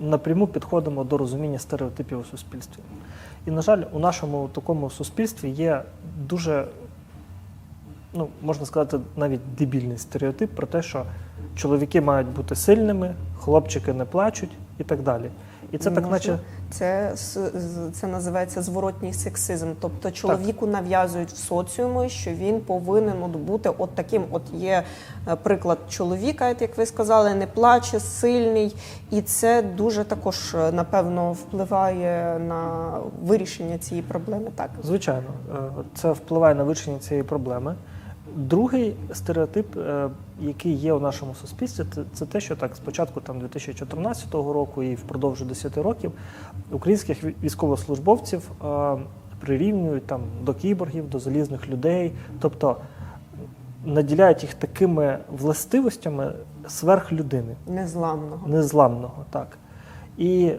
напряму підходимо до розуміння стереотипів у суспільстві. І, на жаль, у нашому такому суспільстві є дуже, ну, можна сказати, навіть дебільний стереотип про те, що чоловіки мають бути сильними, хлопчики не плачуть і так далі. І це так, Можна. наче Це, це називається зворотній сексизм. Тобто чоловіку нав'язують в соціумі, що він повинен от бути от таким. От є е, приклад чоловіка, як ви сказали, не плаче, сильний, і це дуже також е, напевно впливає на вирішення цієї проблеми. Так Звичайно, е, це впливає на вирішення цієї проблеми. Другий стереотип, е, який є у нашому суспільстві, це- те, що так спочатку там 2014 року і впродовж 10 років українських військовослужбовців е, прирівнюють там до кіборгів, до залізних людей, тобто наділяють їх такими властивостями сверхлюдини незламного. незламного, так. І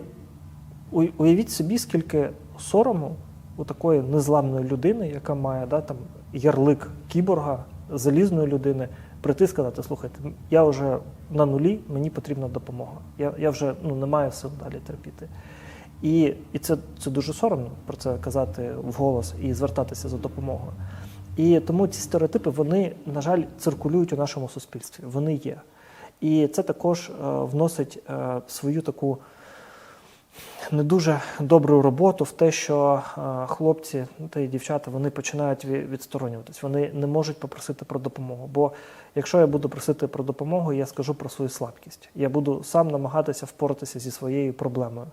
уявіть собі, скільки сорому у такої незламної людини, яка має да, там, ярлик кіборга, залізної людини, прийти і сказати, слухайте, я вже на нулі, мені потрібна допомога. Я, я вже ну, не маю сил далі терпіти. І, і це, це дуже соромно про це казати вголос і звертатися за допомогою. І тому ці стереотипи, вони, на жаль, циркулюють у нашому суспільстві. Вони є. І це також е, вносить е, свою таку не дуже добру роботу в те, що е, хлопці та й дівчата вони починають відсторонюватись. Вони не можуть попросити про допомогу. Бо якщо я буду просити про допомогу, я скажу про свою слабкість. Я буду сам намагатися впоратися зі своєю проблемою.